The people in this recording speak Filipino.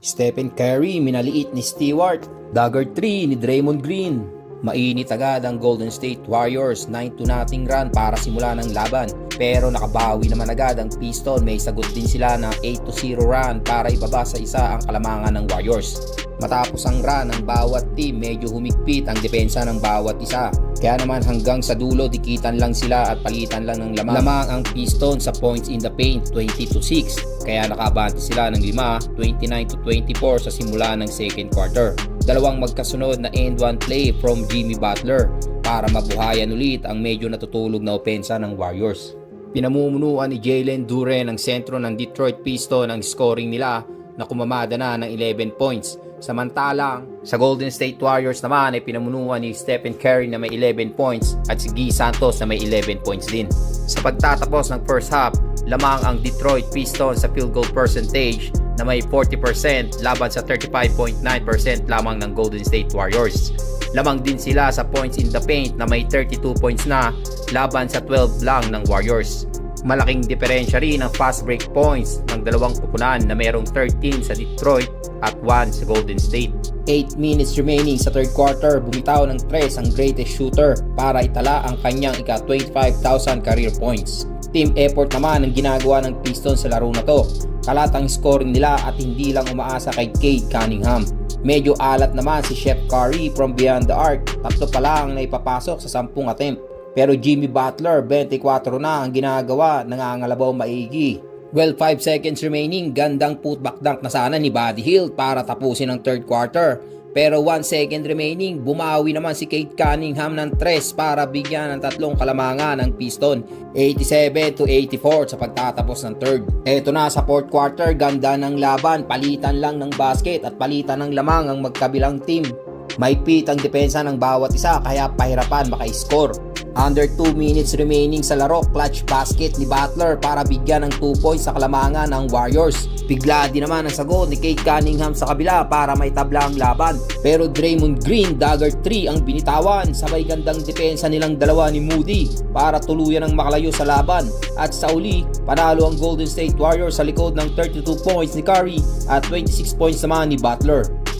Stephen Curry minaliit ni Stewart. Dagger 3 ni Draymond Green. Mainit agad ang Golden State Warriors 9 to nothing run para simula ng laban. Pero nakabawi naman agad ang Piston. May sagot din sila ng 8 to 0 run para ibaba sa isa ang kalamangan ng Warriors. Matapos ang run ng bawat team, medyo humigpit ang depensa ng bawat isa. Kaya naman hanggang sa dulo, dikitan lang sila at palitan lang ng lamang. Lamang ang Piston sa points in the paint, 20 to 6. Kaya nakabante sila ng 5, 29 to 24 sa simula ng second quarter. Dalawang magkasunod na end one play from Jimmy Butler para mabuhayan ulit ang medyo natutulog na opensa ng Warriors. Pinamumunuan ni Jalen Duren ang sentro ng Detroit Piston ang scoring nila na kumamada na ng 11 points. Samantalang sa Golden State Warriors naman ay pinamunuan ni Stephen Curry na may 11 points at si Guy Santos na may 11 points din. Sa pagtatapos ng first half, lamang ang Detroit Pistons sa field goal percentage na may 40% laban sa 35.9% lamang ng Golden State Warriors. Lamang din sila sa points in the paint na may 32 points na laban sa 12 lang ng Warriors. Malaking diferensya rin ang fast break points ng dalawang kupunan na mayroong 13 sa Detroit at 1 sa Golden State. 8 minutes remaining sa third quarter, bumitaw ng 3 ang greatest shooter para itala ang kanyang ika 25,000 career points. Team effort naman ang ginagawa ng Pistons sa laro na to. Kalatang scoring nila at hindi lang umaasa kay Cade Cunningham. Medyo alat naman si Chef Curry from beyond the arc. Tatlo pa lang na ipapasok sa 10 attempt. Pero Jimmy Butler, 24 na ang ginagawa, nangangalabaw maigi. Well, 5 seconds remaining, gandang putback dunk na sana ni Buddy Hield para tapusin ang third quarter. Pero 1 second remaining, bumawi naman si Kate Cunningham ng 3 para bigyan ng tatlong kalamangan ng Piston. 87 to 84 sa pagtatapos ng third. Eto na sa fourth quarter, ganda ng laban, palitan lang ng basket at palitan ng lamang ang magkabilang team. May pit ang depensa ng bawat isa kaya pahirapan maka-score. Under 2 minutes remaining sa laro, clutch basket ni Butler para bigyan ng 2 points sa kalamangan ng Warriors. Bigla din naman ang sagot ni Kate Cunningham sa kabila para may tabla ang laban. Pero Draymond Green, dagger 3 ang binitawan. Sabay gandang depensa nilang dalawa ni Moody para tuluyan ang makalayo sa laban. At sa uli, panalo ang Golden State Warriors sa likod ng 32 points ni Curry at 26 points naman ni Butler.